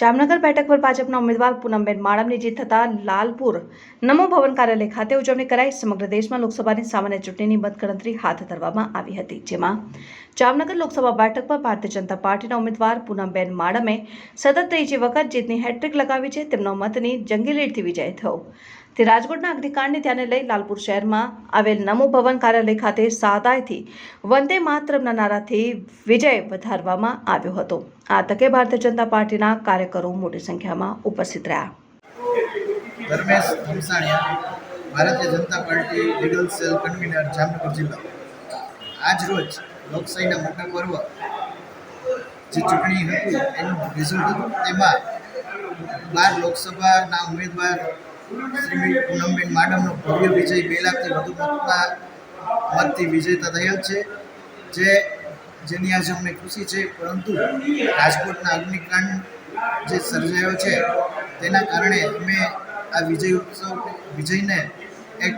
જામનગર બેઠક પર ભાજપના ઉમેદવાર પૂનમબેન માડમની જીત થતાં લાલપુર નમો ભવન કાર્યાલય ખાતે ઉજવણી કરાઈ સમગ્ર દેશમાં લોકસભાની સામાન્ય ચૂંટણીની મતગણતરી હાથ ધરવામાં આવી હતી, જેમાં જામનગર લોકસભા બેઠક પર ભારતીય જનતા પાર્ટીના ઉમેદવાર પૂનમબેન માડમે સતત ત્રીજી વખત જીતની હેટ્રિક લગાવી છે, તેમનો મતની જંગી લીડથી વિજય થયો. તે રાજકોટના અગ્નિકાંડને ધ્યાને લઈ લાલપુર શહેરમાં આવેલ નમો ભવન કાર્યાલય ખાતે સાદાયથી વંદે માતરમના નારાથી વિજય વધારવામાં આવ્યો હતો. આ તકે ભારતીય જનતા પાર્ટીના કાર્યકરો મોટી સંખ્યામાં ઉપસ્થિત રહ્યા. Dharmesh Bhamsaniya, Bharatiya Janata party legal cell convener Jamnagar જિલ્લા. આજ રોજ લોકશાહીના મોટા પર્વ જે ચૂંટણી હતી, એનું રિઝલ્ટ હતું. તેમાં બાર લોકસભાના ઉમેદવાર શ્રીમતી પૂનમબેન માડમનો ભવ્ય વિજય બે લાખથી વધુ મતના મતથી વિજેતા થયેલ છે, જે જેની આજે અમને ખુશી છે. પરંતુ રાજકોટના અગ્નિકાંડ જે સર્જાયો છે, તેના કારણે અમે આ વિજય ઉત્સવ, વિજયને એક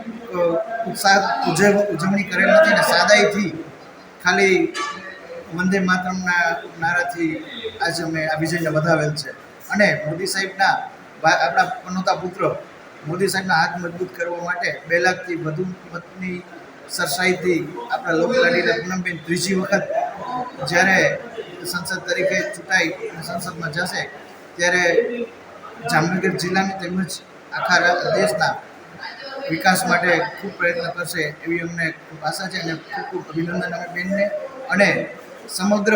ઉત્સાહ ઉજવ, ઉજવણી કરેલ નથી ને સાદાઈથી ખાલી વંદે માતરમના નારાથી આજે અમે આ વિજયને વધાવેલ છે. અને મોદી સાહેબના આપણા પનોતા પુત્ર મોદી સાહેબના હાથ મજબૂત કરવા માટે બે લાખથી વધુ મતની સરસાઈથી આપણા લોકલાડીના પૂનમબેન ત્રીજી વખત જ્યારે સંસદ તરીકે ચૂંટાઈ સંસદમાં જશે, ત્યારે જામનગર જિલ્લાની તેમજ આખા દેશના વિકાસ માટે ખૂબ પ્રયત્ન કરશે એવી અમને ખૂબ આશા છે અને ખૂબ ખૂબ અભિનંદન અમે બેનને. અને સમગ્ર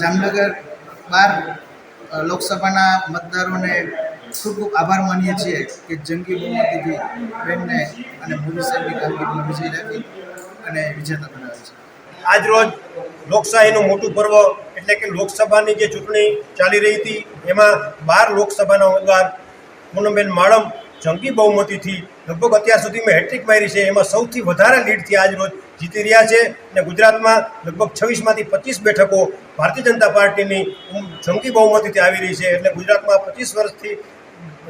જામનગર બાર લોકસભાના મતદારોને ખૂબ ખૂબ આભાર માનીએ છીએ કે જંગી બહુમતીથી બેનને અને મોદી સાહેબની કામગીરીમાં વિજય રાખી અને વિજેતા બનાવે છે. આજ રોજ લોકશાહીનું મોટું પર્વ એટલે કે લોકસભાની જે ચૂંટણી ચાલી રહી હતી, એમાં બાર લોકસભાના ઉમેદવાર પૂનમબેન માળમ જંગી બહુમતીથી લગભગ અત્યાર સુધીમાં હેટ્રિક મારી છે. એમાં સૌથી વધારે લીડથી આજ રોજ જીતી રહ્યા છે અને ગુજરાતમાં લગભગ છવ્વીસમાંથી પચીસ બેઠકો ભારતીય જનતા પાર્ટીની જંગી બહુમતીથી આવી રહી છે. એટલે ગુજરાતમાં પચીસ વર્ષથી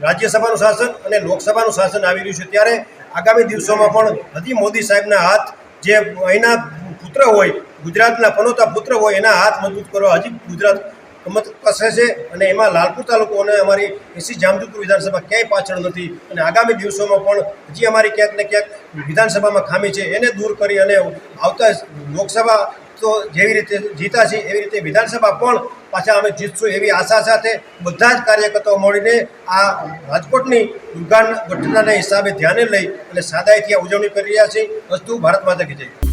રાજ્યસભાનું શાસન અને લોકસભાનું શાસન આવી રહ્યું છે. ત્યારે આગામી દિવસોમાં પણ હજી મોદી સાહેબના હાથ જે અહીંના પુત્ર હોય, ગુજરાતના પનોતા પુત્ર હોય, એના હાથ મજબૂત કરવા હજી ગુજરાત કમત કસે છે અને એમાં લાલપુર તાલુકો અને અમારી એસી જામજુપુર વિધાનસભા ક્યાંય પાછળ નથી. અને આગામી દિવસોમાં પણ હજી અમારી ક્યાંક ને ક્યાંક વિધાનસભામાં ખામી છે, એને દૂર કરી અને આવતા લોકસભા તો જેવી રીતે જીતા છે એવી રીતે વિધાનસભા પણ પાછા અમે જીતશું એવી આશા સાથે બધા જ કાર્યકર્તાઓ મળીને આ રાજકોટની દુર્ગાન ઘટનાના હિસાબે ધ્યાને લઈ અને સાદાઈથી આ ઉજવણી કરી રહ્યા છીએ. વસ્તુ ભારત માતા કી જય.